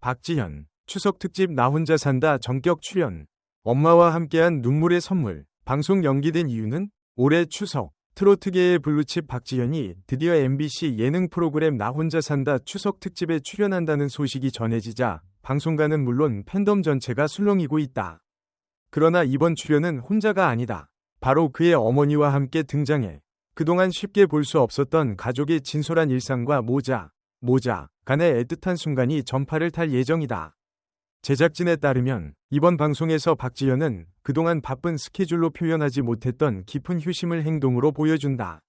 박지현, 추석 특집 나 혼자 산다 전격 출연. 엄마와 함께한 눈물의 선물. 방송 연기된 이유는 올해 추석 트로트계의 블루칩 박지현이 드디어 MBC 예능 프로그램 나 혼자 산다 추석 특집에 출연한다는 소식이 전해지자 방송가는 물론 팬덤 전체가 술렁이고 있다. 그러나 이번 출연은 혼자가 아니다. 바로 그의 어머니와 함께 등장해 그동안 쉽게 볼 수 없었던 가족의 진솔한 일상과 모자, 모자 간의 애틋한 순간이 전파를 탈 예정이다. 제작진에 따르면 이번 방송에서 박지현은 그동안 바쁜 스케줄로 표현하지 못했던 깊은 휴심을 행동으로 보여준다.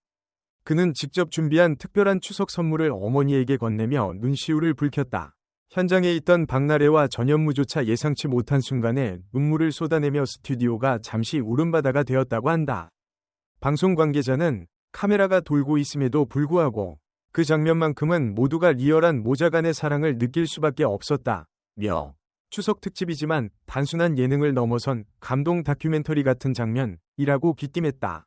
그는 직접 준비한 특별한 추석 선물을 어머니에게 건네며 눈시울을 붉혔다. 현장에 있던 박나래와 전현무조차 예상치 못한 순간에 눈물을 쏟아내며 스튜디오가 잠시 울음바다가 되었다고 한다. 방송 관계자는 카메라가 돌고 있음에도 불구하고 그 장면만큼은 모두가 리얼한 모자 간의 사랑을 느낄 수밖에 없었다. 며 추석 특집이지만 단순한 예능을 넘어선 감동 다큐멘터리 같은 장면이라고 귀띔했다.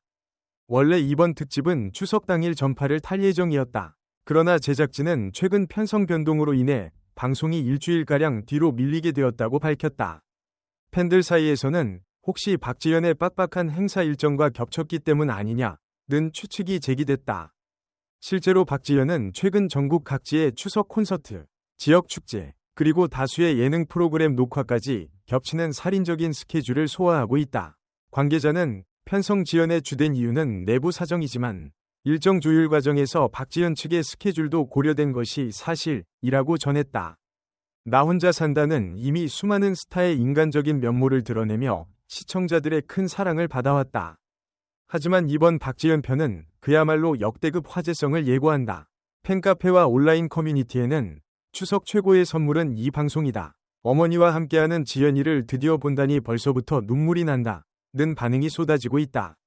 원래 이번 특집은 추석 당일 전파를 탈 예정이었다. 그러나 제작진은 최근 편성 변동으로 인해 방송이 일주일가량 뒤로 밀리게 되었다고 밝혔다. 팬들 사이에서는 혹시 박지현의 빡빡한 행사 일정과 겹쳤기 때문 아니냐 는 추측이 제기됐다. 실제로 박지현은 최근 전국 각지의 추석 콘서트, 지역 축제, 그리고 다수의 예능 프로그램 녹화까지 겹치는 살인적인 스케줄을 소화하고 있다. 관계자는 편성 지연의 주된 이유는 내부 사정이지만 일정 조율 과정에서 박지현 측의 스케줄도 고려된 것이 사실이라고 전했다. 나 혼자 산다는 이미 수많은 스타의 인간적인 면모를 드러내며 시청자들의 큰 사랑을 받아왔다. 하지만 이번 박지현 편은 그야말로 역대급 화제성을 예고한다. 팬카페와 온라인 커뮤니티에는 추석 최고의 선물은 이 방송이다. 어머니와 함께하는 지연이를 드디어 본다니 벌써부터 눈물이 난다. 는 반응이 쏟아지고 있다.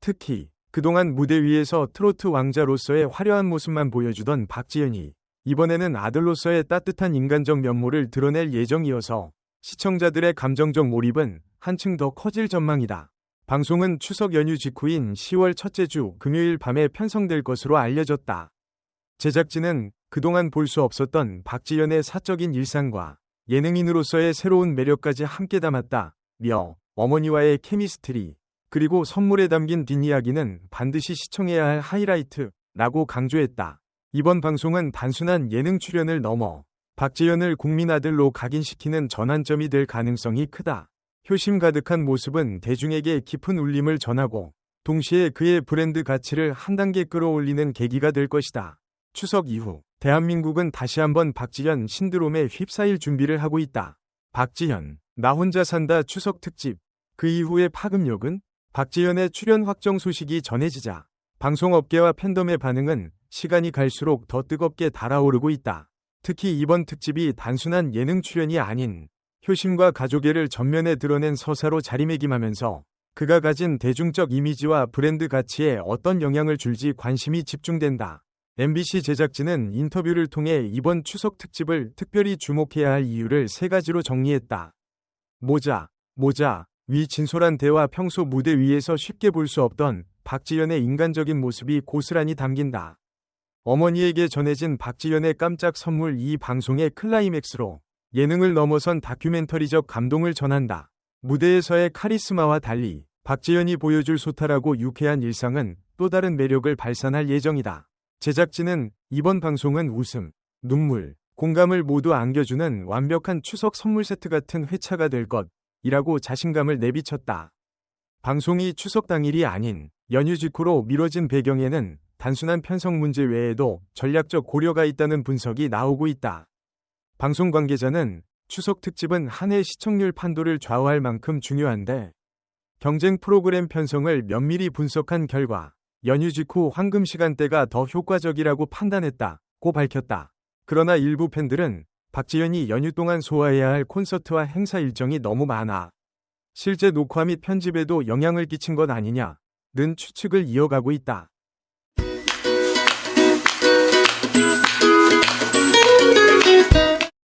특히 그동안 무대 위에서 트로트 왕자로서의 화려한 모습만 보여주던 박지연이 이번에는 아들로서의 따뜻한 인간적 면모를 드러낼 예정이어서 시청자들의 감정적 몰입은 한층 더 커질 전망이다. 방송은 추석 연휴 직후인 10월 첫째 주 금요일 밤에 편성될 것으로 알려졌다. 제작진은 그동안 볼 수 없었던 박지연의 사적인 일상과 예능인으로서의 새로운 매력까지 함께 담았다. 며 어머니와의 케미스트리 그리고 선물에 담긴 뒷이야기는 반드시 시청해야 할 하이라이트라고 강조했다. 이번 방송은 단순한 예능 출연을 넘어 박지연을 국민 아들로 각인시키는 전환점이 될 가능성이 크다. 효심 가득한 모습은 대중에게 깊은 울림을 전하고 동시에 그의 브랜드 가치를 한 단계 끌어올리는 계기가 될 것이다. 추석 이후 대한민국은 다시 한번 박지현 신드롬에 휩싸일 준비를 하고 있다. 박지현, 나 혼자 산다 추석 특집. 그 이후의 파급력은 박지현의 출연 확정 소식이 전해지자 방송업계와 팬덤의 반응은 시간이 갈수록 더 뜨겁게 달아오르고 있다. 특히 이번 특집이 단순한 예능 출연이 아닌 효심과 가족애를 전면에 드러낸 서사로 자리매김하면서 그가 가진 대중적 이미지와 브랜드 가치에 어떤 영향을 줄지 관심이 집중된다. MBC 제작진은 인터뷰를 통해 이번 추석 특집을 특별히 주목해야 할 이유를 세 가지로 정리했다. 모자, 모자, 위 진솔한 대화 평소 무대 위에서 쉽게 볼 수 없던 박지연의 인간적인 모습이 고스란히 담긴다. 어머니에게 전해진 박지연의 깜짝 선물 이 방송의 클라이맥스로 예능을 넘어선 다큐멘터리적 감동을 전한다. 무대에서의 카리스마와 달리 박지연이 보여줄 소탈하고 유쾌한 일상은 또 다른 매력을 발산할 예정이다. 제작진은 이번 방송은 웃음, 눈물, 공감을 모두 안겨주는 완벽한 추석 선물 세트 같은 회차가 될 것이라고 자신감을 내비쳤다. 방송이 추석 당일이 아닌 연휴 직후로 미뤄진 배경에는 단순한 편성 문제 외에도 전략적 고려가 있다는 분석이 나오고 있다. 방송 관계자는 추석 특집은 한 해 시청률 판도를 좌우할 만큼 중요한데 경쟁 프로그램 편성을 면밀히 분석한 결과 연휴 직후 황금 시간대가 더 효과적이라고 판단했다고 밝혔다. 그러나 일부 팬들은 박지현이 연휴 동안 소화해야 할 콘서트와 행사 일정이 너무 많아. 실제 녹화 및 편집에도 영향을 끼친 것 아니냐는 추측을 이어가고 있다.